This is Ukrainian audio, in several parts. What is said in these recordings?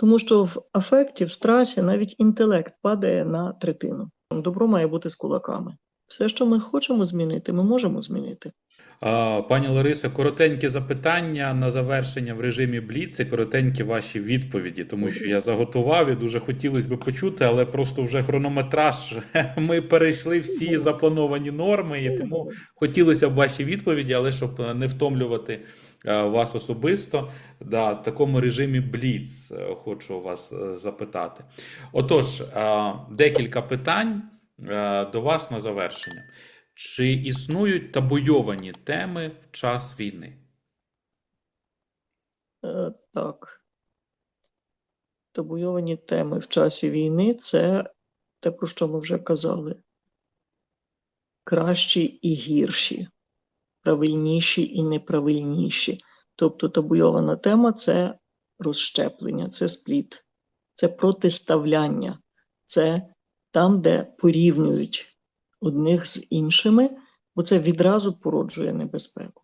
Тому що в афекті, в страсі навіть інтелект падає на третину. Добро має бути з кулаками. Все, що ми хочемо змінити, ми можемо змінити. Пані Лариса, коротенькі запитання на завершення в режимі Бліц коротенькі ваші відповіді, тому що я заготував і дуже хотілося б почути, але просто вже хронометраж. Ми перейшли всі заплановані норми, і тому хотілося б ваші відповіді, але щоб не втомлювати е, вас особисто, да, в такому режимі Бліц е, хочу вас е, запитати. Отож, е, декілька питань е, до вас на завершення. Чи існують табуйовані теми в час війни? Е, так. Табуйовані теми в часі війни це те, про що ми вже казали. Кращі і гірші, правильніші і неправильніші. Тобто табуйована тема це розщеплення, це спліт, це протиставляння, це там, де порівнюють одних з іншими, бо це відразу породжує небезпеку.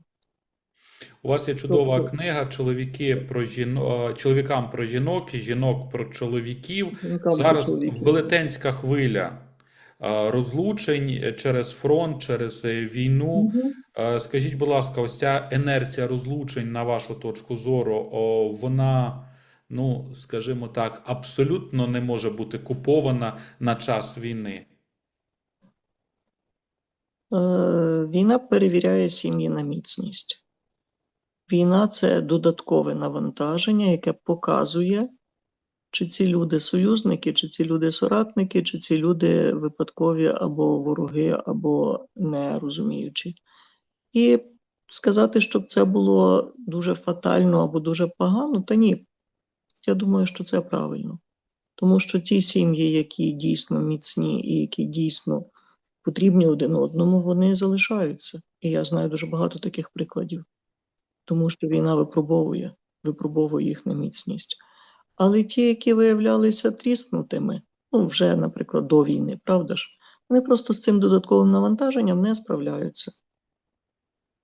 У вас є чудова Тобто- книга Чоловіки про жіно... чоловікам про жінок і жінок про чоловіків. Зараз чоловіків. велетенська хвиля розлучень через фронт, через е, війну. Е, Скажіть, будь ласка, ось ця інерція розлучень, на вашу точку зору, вона, ну, скажімо так, абсолютно не може бути купована на час війни. Е, Війна перевіряє сім'ї на міцність. Війна це додаткове навантаження, яке показує, чи ці люди союзники, чи ці люди соратники, чи ці люди випадкові або вороги, або нерозуміючі. І сказати, щоб це було дуже фатально або дуже погано, та ні. Я думаю, що це правильно. Тому що ті сім'ї, які дійсно міцні і які дійсно потрібні один одному, вони залишаються. І я знаю дуже багато таких прикладів, тому що війна випробовує, випробовує їх на міцність. Але ті, які виявлялися тріснутими, ну вже, наприклад, до війни, правда ж, вони просто з цим додатковим навантаженням не справляються.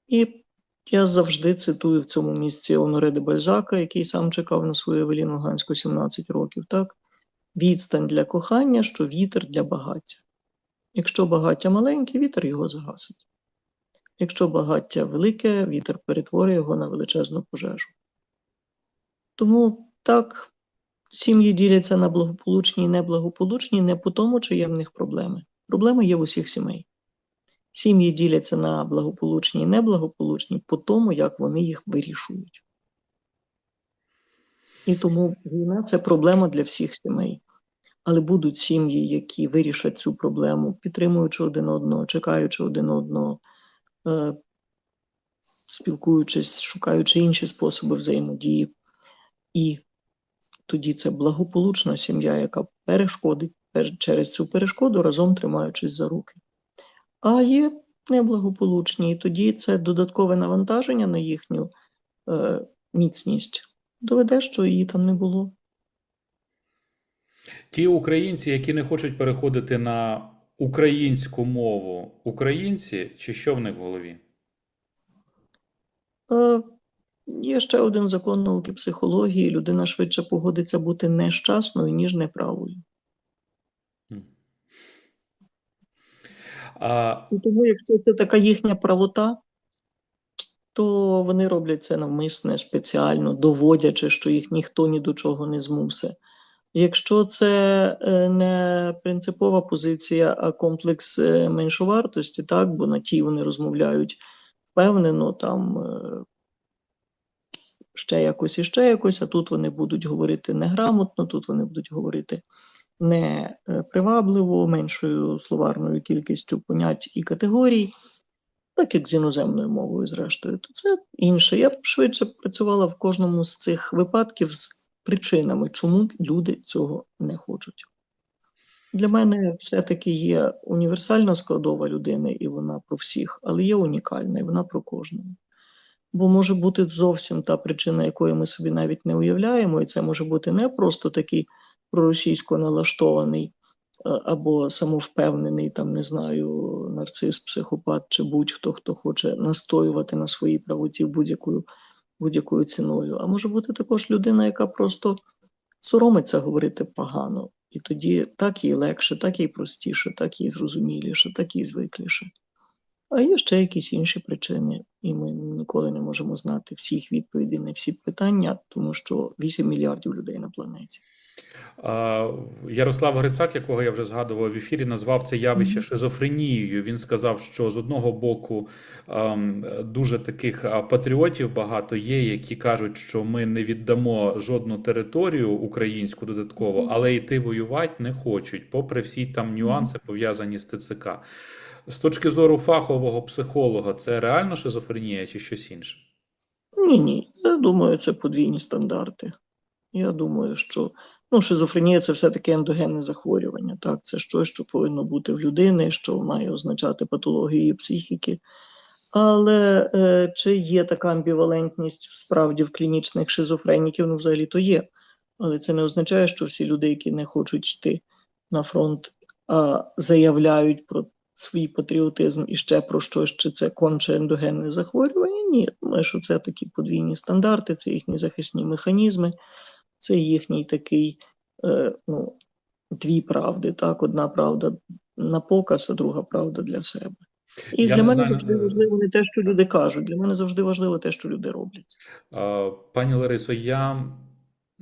І я завжди цитую в цьому місці Оноре де Бальзака, який сам чекав на свою Евеліну Ганську 17 років, так? Відстань для кохання, що вітер для багаття. Якщо багаття маленьке, вітер його загасить. Якщо багаття велике, вітер перетворює його на величезну пожежу. Тому так, сім'ї діляться на благополучні і неблагополучні не по тому, чи є в них проблеми. Проблеми є в усіх сімей. Сім'ї діляться на благополучні і неблагополучні по тому, як вони їх вирішують. І тому війна це проблема для всіх сімей. Але будуть сім'ї, які вирішать цю проблему, підтримуючи один одного, чекаючи один одного, е, спілкуючись, шукаючи інші способи взаємодії. І тоді це благополучна сім'я, яка перешкодить через цю перешкоду, разом тримаючись за руки. А є неблагополучні, і тоді це додаткове навантаження на їхню е, міцність. Доведе, що її там не було. Ті українці, які не хочуть переходити на українську мову, українці, чи що в них в голові? Е, Є ще один закон науки психології. Людина швидше погодиться бути нещасною, ніж неправою. А, І тому, якщо це така їхня правота, то вони роблять це навмисне, спеціально, доводячи, що їх ніхто ні до чого не змусить. Якщо це е, не принципова позиція, а комплекс е, меншовартості, так, бо на тій вони розмовляють впевнено, там е, ще якось і ще якось, а тут вони будуть говорити неграмотно, тут вони будуть говорити не е, привабливо, меншою словарною кількістю понять і категорій, так як з іноземною мовою, зрештою, то це інше. Я б швидше працювала в кожному з цих випадків з причинами, чому люди цього не хочуть. Для мене все-таки є універсальна складова людини, і вона про всіх, але є унікальна, і вона про кожного. Бо може бути зовсім та причина, якої ми собі навіть не уявляємо, і це може бути не просто такий проросійсько налаштований е, або самовпевнений, там не знаю, нарцис, психопат чи будь-хто, хто хоче настоювати на своїй правоті будь-якою будь-якою ціною. А може бути також людина, яка просто соромиться говорити погано. І тоді так їй легше, так їй простіше, так їй зрозуміліше, так їй звикліше. А є ще якісь інші причини, і ми ніколи не можемо знати всіх відповідей на всі питання, тому що 8 мільярдів людей на планеті. Ярослав Грицак, якого я вже згадував в ефірі, назвав це явище шизофренією. Він сказав, що з одного боку ем, дуже таких патріотів багато є, які кажуть, що ми не віддамо жодну територію українську додатково, але йти воювати не хочуть, попри всі там нюанси пов'язані з ТЦК. З точки зору фахового психолога, це реально шизофренія чи щось інше? Ні, ні. Я думаю, це подвійні стандарти. Я думаю, що ну, шизофренія це все-таки ендогенне захворювання. Так, це щось, що повинно бути в людини, що має означати патологію психіки. Але е, чи є така амбівалентність справді в клінічних шизофреніків? Ну, взагалі то є. Але це не означає, що всі люди, які не хочуть йти на фронт, а заявляють про свій патріотизм і ще про щось, чи це конче ендогенне захворювання. Ні, думаю, що це такі подвійні стандарти, це їхні захисні механізми, це їхній такий е, ну, дві правди. Так, одна правда на показ, а друга правда для себе. І Я для мене знаю, завжди е, важливо не те, що люди кажуть. Для мене завжди важливо те, що люди роблять. Пані Ларисо, я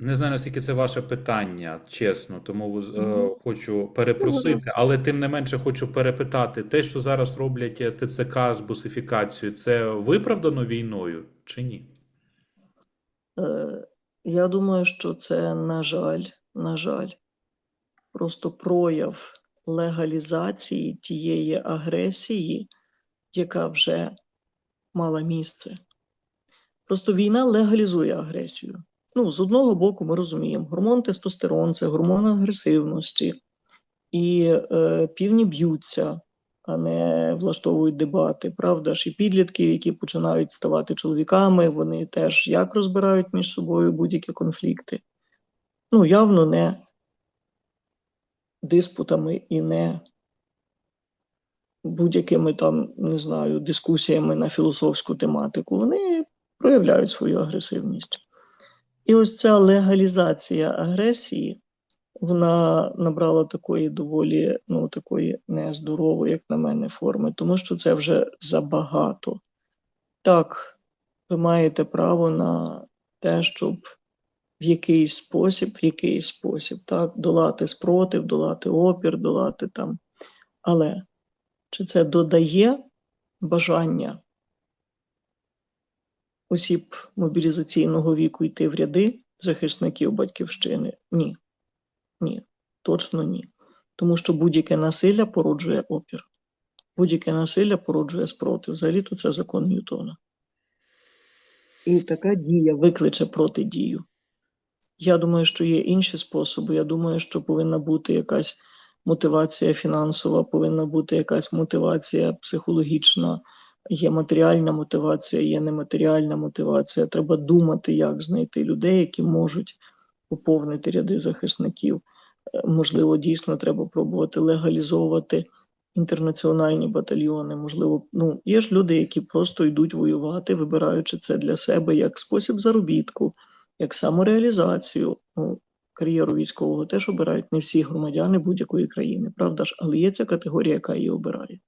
не знаю, наскільки це ваше питання, чесно, тому е, хочу перепросити, але тим не менше хочу перепитати: те, що зараз роблять е, ТЦК з бусифікацією, це виправдано війною чи ні? Е, я думаю, що це, на жаль, на жаль, просто прояв легалізації тієї агресії, яка вже мала місце. Просто війна легалізує агресію. Ну, з одного боку, ми розуміємо, гормон тестостерон це гормон агресивності, і е, півні б'ються, а не влаштовують дебати. Правда ж, і підлітки, які починають ставати чоловіками, вони теж як розбирають між собою будь-які конфлікти. Ну, явно не диспутами і не будь-якими там, не знаю, дискусіями на філософську тематику. Вони проявляють свою агресивність. І ось ця легалізація агресії, вона набрала такої доволі, ну, такої нездорової, як на мене, форми, тому що це вже забагато. Так, ви маєте право на те, щоб в якийсь спосіб, в якийсь спосіб, так, долати спротив, долати опір, долати там. Але чи це додає бажання осіб мобілізаційного віку йти в ряди захисників батьківщини? Ні. Ні, точно ні. Тому що будь-яке насилля породжує опір. Будь-яке насилля породжує спротив. Взагалі-то це закон Ньютона. І така дія викличе протидію. Я думаю, що є інші способи. Я думаю, що повинна бути якась мотивація фінансова, повинна бути якась мотивація психологічна, є матеріальна мотивація, є нематеріальна мотивація. Треба думати, як знайти людей, які можуть поповнити ряди захисників. Е, Можливо, дійсно треба пробувати легалізовувати інтернаціональні батальйони. Можливо, ну є ж люди, які просто йдуть воювати, вибираючи це для себе як спосіб заробітку, як самореалізацію. Ну, кар'єру військового теж обирають не всі громадяни будь-якої країни, правда ж, але є ця категорія, яка її обирає.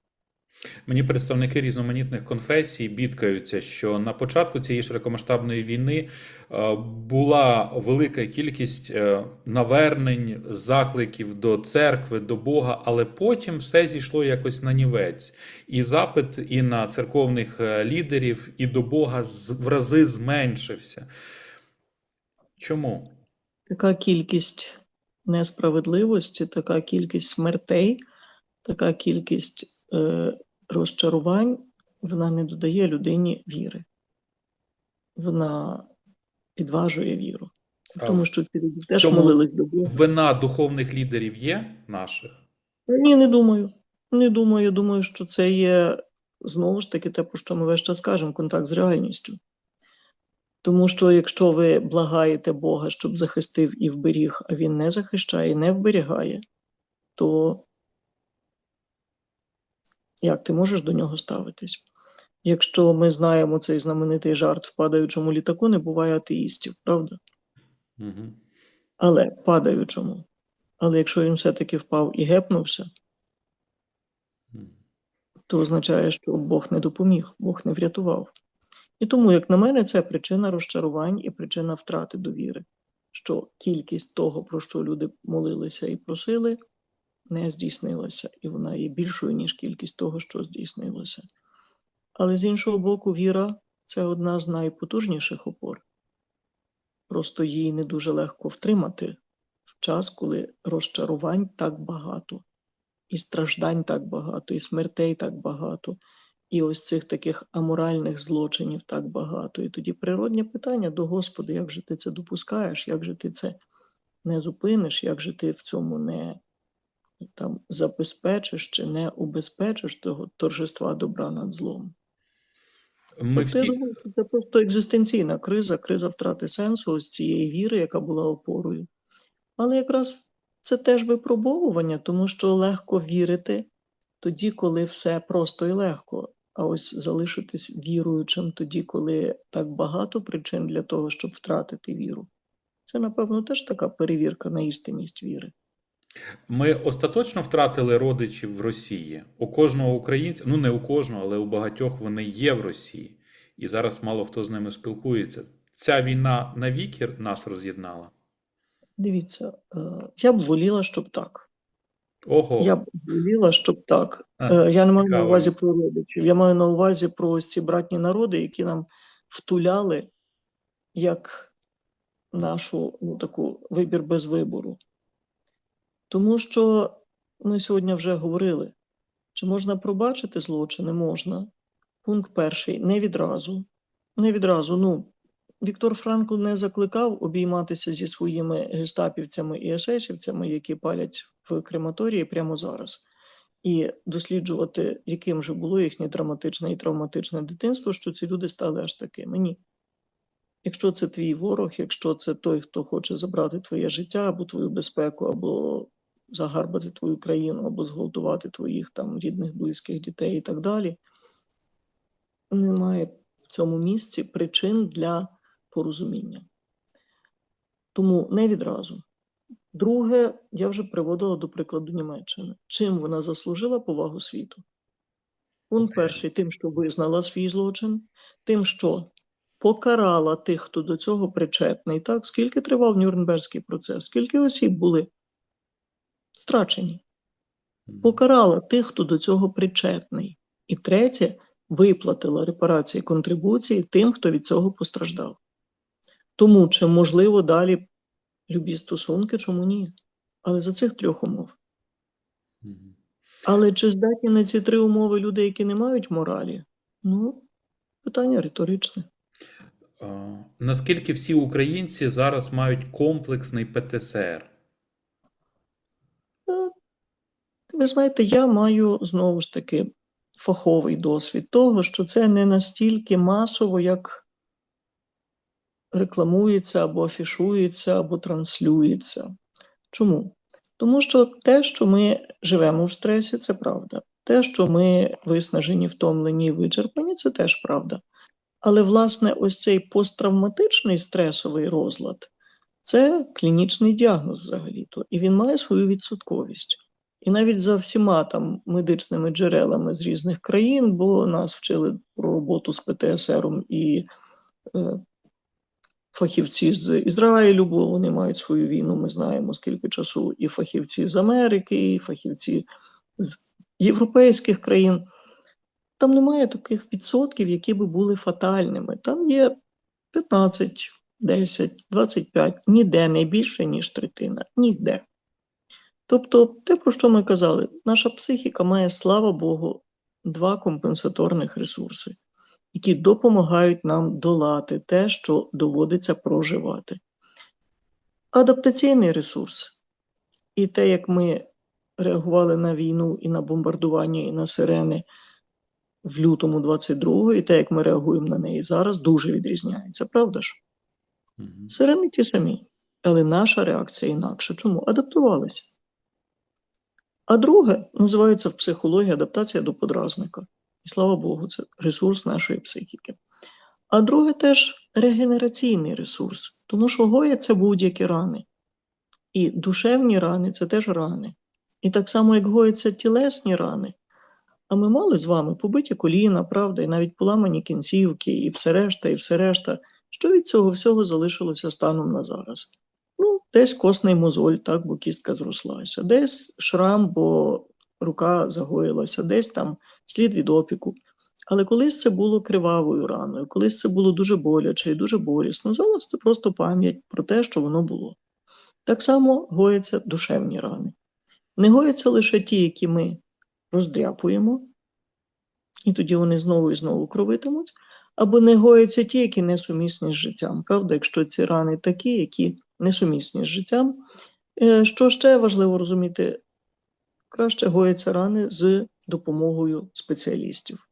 Мені представники різноманітних конфесій бідкаються, що на початку цієї широкомасштабної війни е, була велика кількість е, навернень, закликів до церкви, до Бога, але потім все зійшло якось на нівець. І запит і на церковних е, лідерів, і до Бога в рази зменшився. Чому? Така кількість несправедливості, така кількість смертей, така кількість розчарувань, вона не додає людині віри. Вона підважує віру. Тому що ці люди теж цьому молились до Бога. Вина духовних лідерів є наших? Ні, не думаю. Не думаю. Я думаю, що це є знову ж таки те, про що ми весь час кажемо, контакт з реальністю. Тому що якщо ви благаєте Бога, щоб захистив і вберіг, а він не захищає, не вберігає, то як ти можеш до нього ставитись? Якщо ми знаємо цей знаменитий жарт в падаючому літаку, не буває атеїстів, правда? Угу. Але падаючому. Але якщо він все-таки впав і гепнувся, то означає, що Бог не допоміг, Бог не врятував. І тому, як на мене, це причина розчарувань і причина втрати довіри, що кількість того, про що люди молилися і просили, не здійснилася, і вона є більшою, ніж кількість того, що здійснилося. Але з іншого боку, віра це одна з найпотужніших опор. Просто її не дуже легко втримати в час, коли розчарувань так багато, і страждань так багато, і смертей так багато, і ось цих таких аморальних злочинів так багато. І тоді природне питання до Господа, як же ти це допускаєш, як же ти це не зупиниш, як же ти в цьому не там забезпечиш чи не убезпечиш того торжества добра над злом. Ми Тобто, всі, думаю, це просто екзистенційна криза, криза втрати сенсу ось цієї віри, яка була опорою. Але якраз це теж випробовування, тому що легко вірити тоді, коли все просто і легко. А ось залишитись віруючим тоді, коли так багато причин для того, щоб втратити віру. Це, напевно, теж така перевірка на істинність віри. Ми остаточно втратили родичів в Росії. У кожного українця, ну не у кожного, але у багатьох вони є в Росії. І зараз мало хто з ними спілкується. Ця війна навіки нас роз'єднала. Дивіться, е, я б воліла, щоб так. Ого, Я б воліла, щоб так. А, Е, Я не маю на увазі про родичів. Я маю на увазі про ось ці братні народи, які нам втуляли як нашу ну, таку вибір без вибору. Тому що ми сьогодні вже говорили, чи можна пробачити злочини? Можна. Пункт перший не відразу. Не відразу. Ну, Віктор Франкл не закликав обійматися зі своїми гестапівцями і есесівцями, які палять в крематорії прямо зараз, і досліджувати, яким же було їхнє драматичне і травматичне дитинство, що ці люди стали аж такими. Ні. Якщо це твій ворог, якщо це той, хто хоче забрати твоє життя або твою безпеку, або загарбати твою країну, або зґвалтувати твоїх там рідних, близьких дітей і так далі, немає в цьому місці причин для порозуміння. Тому не відразу. Друге, я вже приводила до прикладу Німеччини. Чим вона заслужила повагу світу? Пункт перший тим, що визнала свій злочин, тим, що покарала тих, хто до цього причетний. Так, скільки тривав Нюрнберзький процес, скільки осіб були страчені, покарала тих, хто до цього причетний. І третє, виплатила репарації контрибуції тим, хто від цього постраждав. Тому чи можливо далі любі стосунки, чому ні? Але за цих трьох умов. Але чи здатні на ці три умови люди, які не мають моралі? Ну, питання риторичне. Наскільки всі українці зараз мають комплексний ПТСР? Ви знаєте, я маю знову ж таки фаховий досвід того, що це не настільки масово, як рекламується або афішується, або транслюється. Чому? Тому що те, що ми живемо в стресі, це правда. Те, що ми виснажені, втомлені і вичерпані, це теж правда. Але, власне, ось цей посттравматичний стресовий розлад це клінічний діагноз взагалі-то, і він має свою відсотковість. І навіть за всіма там медичними джерелами з різних країн, бо нас вчили про роботу з ПТСРом і е, фахівці з Ізраїлю, бо вони мають свою війну, ми знаємо скільки часу, і фахівці з Америки, і фахівці з європейських країн. Там немає таких відсотків, які би були фатальними. Там є 15, 10, 25, ніде не більше, ніж третина. Ніде. Тобто, те, про що ми казали, наша психіка має, слава Богу, два компенсаторних ресурси, які допомагають нам долати те, що доводиться проживати. Адаптаційний ресурс і те, як ми реагували на війну і на бомбардування, і на сирени в лютому 22-го, і те, як ми реагуємо на неї зараз, дуже відрізняється, правда ж? Сирени ті самі, але наша реакція інакша. Чому? Адаптувалися. А друге називається в психології адаптація до подразника. І слава Богу, це ресурс нашої психіки. А друге теж регенераційний ресурс, тому що гояться будь-які рани. І душевні рани це теж рани. І так само, як гояться тілесні рани. А ми мали з вами побиті коліна, правда, і навіть поламані кінцівки, і все решта, і все решта. Що від цього всього залишилося станом на зараз? Ну, десь костний мозоль, так, бо кістка зрослася, десь шрам, бо рука загоїлася, десь там слід від опіку. Але колись це було кривавою раною, колись це було дуже боляче і дуже болісно. Зараз це просто пам'ять про те, що воно було. Так само гояться душевні рани. Не гояться лише ті, які ми роздряпуємо, і тоді вони знову і знову кровитимуть, або не гояться ті, які несумісні з життям. Правда, якщо ці рани такі, які несумісні з життям. Е, Що ще важливо розуміти, краще гояться рани з допомогою спеціалістів.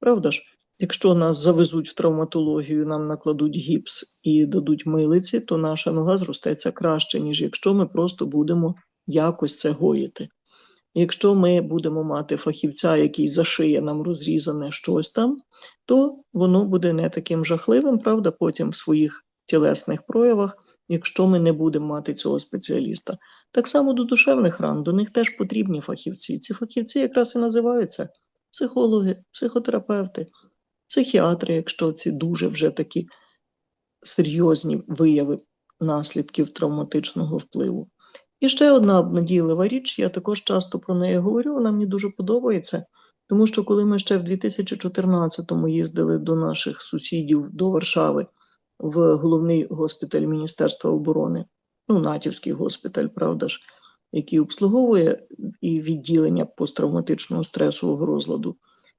Правда ж, якщо нас завезуть в травматологію, нам накладуть гіпс і дадуть милиці, то наша нога зростеться краще, ніж якщо ми просто будемо якось це гоїти. Якщо ми будемо мати фахівця, який зашиє нам розрізане щось там, то воно буде не таким жахливим, правда, потім в своїх тілесних проявах, якщо ми не будемо мати цього спеціаліста. Так само до душевних ран, до них теж потрібні фахівці. Ці фахівці якраз і називаються психологи, психотерапевти, психіатри, якщо ці дуже вже такі серйозні вияви наслідків травматичного впливу. І ще одна обнадійлива річ, я також часто про неї говорю, вона мені дуже подобається, тому що коли ми ще в 2014-му їздили до наших сусідів до Варшави в головний госпіталь Міністерства оборони, ну, натівський госпіталь, правда ж, який обслуговує і відділення посттравматичного стресового розладу,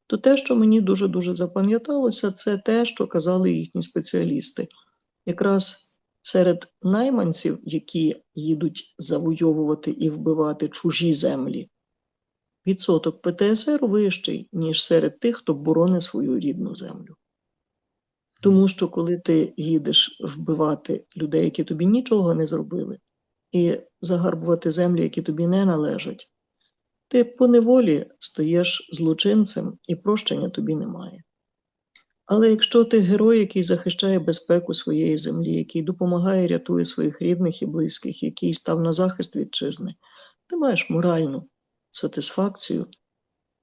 то те, що мені дуже-дуже запам'яталося, це те, що казали їхні спеціалісти. Якраз серед найманців, які їдуть завойовувати і вбивати чужі землі, відсоток ПТСР вищий, ніж серед тих, хто боронить свою рідну землю. Тому що коли ти їдеш вбивати людей, які тобі нічого не зробили, і загарбувати землі, які тобі не належать, ти по неволі стаєш злочинцем і прощення тобі немає. Але якщо ти герой, який захищає безпеку своєї землі, який допомагає, рятує своїх рідних і близьких, який став на захист вітчизни, ти маєш моральну сатисфакцію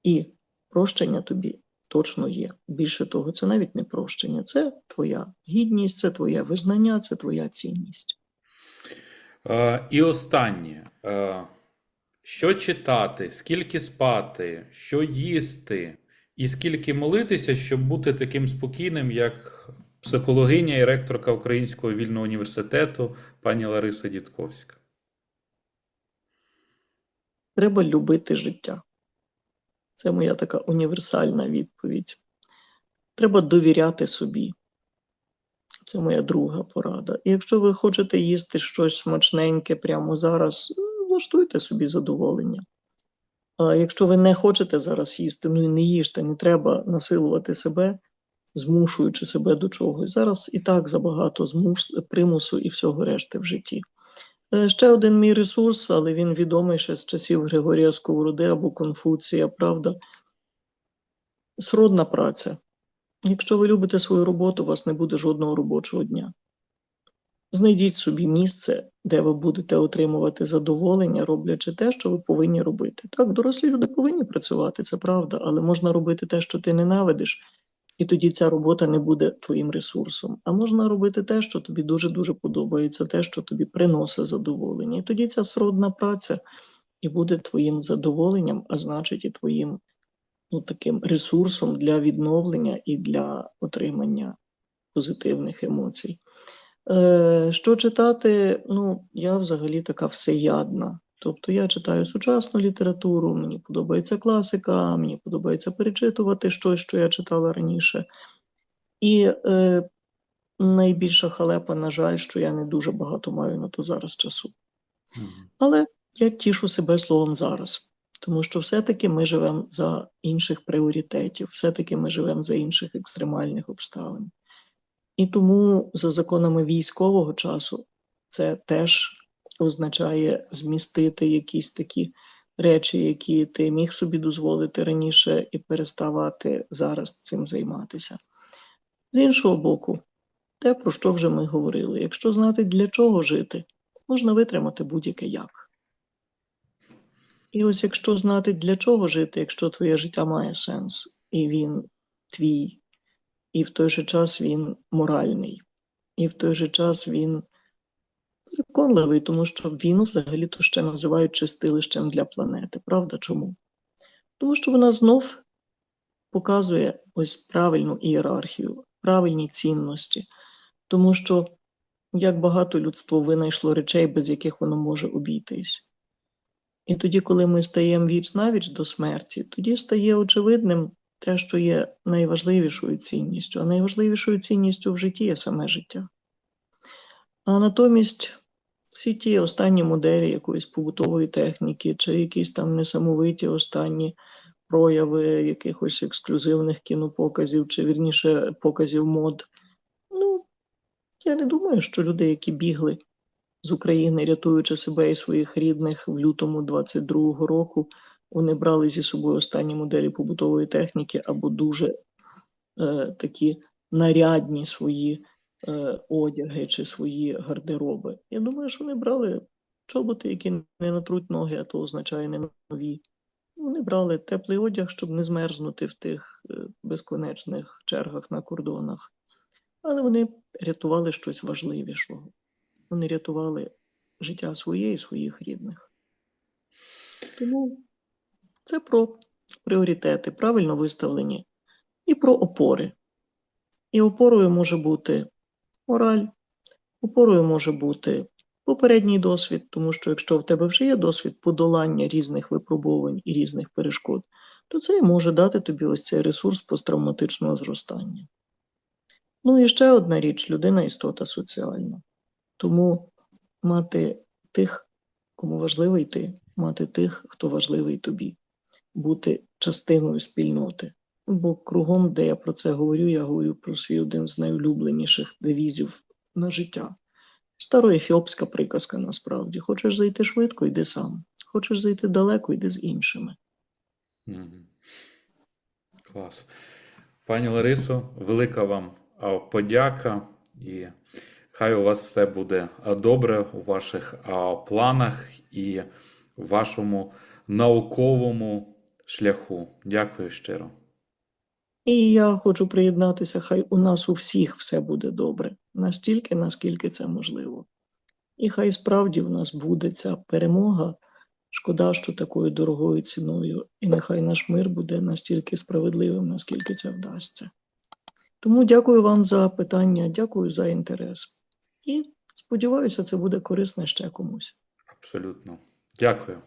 і прощення тобі точно є. Більше того, це навіть не прощення, це твоя гідність, це твоє визнання, це твоя цінність. Е, І останнє. Е, Що читати, скільки спати, що їсти, і скільки молитися, щоб бути таким спокійним, як психологиня і ректорка Українського вільного університету пані Лариса Дідковська. Треба любити життя. Це моя така універсальна відповідь. Треба довіряти собі. Це моя друга порада. І якщо ви хочете їсти щось смачненьке прямо зараз, влаштуйте собі задоволення. Якщо ви не хочете зараз їсти, ну і не їжте, не треба насилувати себе, змушуючи себе до чогось. Зараз і так забагато змус, примусу і всього решти в житті. Е, Ще один мій ресурс, але він відомий ще з часів Григорія Сковороди або Конфуція, правда. Сродна праця. Якщо ви любите свою роботу, у вас не буде жодного робочого дня. Знайдіть собі місце, де ви будете отримувати задоволення, роблячи те, що ви повинні робити. Так, дорослі люди повинні працювати, це правда, але можна робити те, що ти ненавидиш, і тоді ця робота не буде твоїм ресурсом. А можна робити те, що тобі дуже-дуже подобається, те, що тобі приносить задоволення. І тоді ця сродна праця і буде твоїм задоволенням, а значить, і твоїм ну, таким ресурсом для відновлення і для отримання позитивних емоцій. Е, Що читати? Ну, я взагалі така всеядна. Тобто я читаю сучасну літературу, мені подобається класика, мені подобається перечитувати щось, що я читала раніше. І е, найбільша халепа, на жаль, що я не дуже багато маю на то зараз часу. Але я тішу себе словом зараз, тому що все-таки ми живемо за інших пріоритетів, все-таки ми живемо за інших екстремальних обставин. І тому за законами військового часу це теж означає змістити якісь такі речі, які ти міг собі дозволити раніше, і переставати зараз цим займатися. З іншого боку, те, про що вже ми говорили, якщо знати, для чого жити, можна витримати будь-яке як. І ось якщо знати, для чого жити, якщо твоє життя має сенс, і він твій, і в той же час він моральний, і в той же час він переконливий, тому що війну взагалі-то ще називають чистилищем для планети. Правда? Чому? Тому що вона знов показує ось правильну ієрархію, правильні цінності, тому що як багато людство винайшло речей, без яких воно може обійтись. І тоді, коли ми стаємо віч навіч до смерті, тоді стає очевидним те, що є найважливішою цінністю, а найважливішою цінністю в житті є саме життя. А натомість всі ті останні моделі якоїсь побутової техніки, чи якісь там несамовиті останні прояви якихось ексклюзивних кінопоказів, чи вірніше показів мод. Ну, я не думаю, що люди, які бігли з України, рятуючи себе і своїх рідних в лютому 22-го року, вони брали зі собою останні моделі побутової техніки або дуже е, такі нарядні свої е, одяги чи свої гардероби. Я думаю, що вони брали чоботи, які не натруть ноги, а то означає не нові. Вони брали теплий одяг, щоб не змерзнути в тих е, безконечних чергах на кордонах. Але вони рятували щось важливішого. Вони рятували життя своє і своїх рідних. Тому це про пріоритети, правильно виставлені, і про опори. І опорою може бути мораль, опорою може бути попередній досвід, тому що якщо в тебе вже є досвід подолання різних випробувань і різних перешкод, то це і може дати тобі ось цей ресурс посттравматичного зростання. Ну і ще одна річ: людина істота соціальна. Тому мати тих, кому важливий ти, мати тих, хто важливий тобі, бути частиною спільноти. Бо кругом, де я про це говорю, я говорю про свій один з найулюбленіших девізів на життя. Староефіопська приказка насправді. Хочеш зайти швидко, йди сам. Хочеш зайти далеко, йди з іншими. Клас. Пані Ларисо, велика вам подяка і хай у вас все буде добре у ваших планах і вашому науковому шляху. Дякую щиро. І я хочу приєднатися, хай у нас у всіх все буде добре, настільки, наскільки це можливо. І хай справді в нас буде ця перемога. Шкода, що такою дорогою ціною, і нехай наш мир буде настільки справедливим, наскільки це вдасться. Тому дякую вам за питання, дякую за інтерес. І сподіваюся, це буде корисно ще комусь. Абсолютно. Дякую.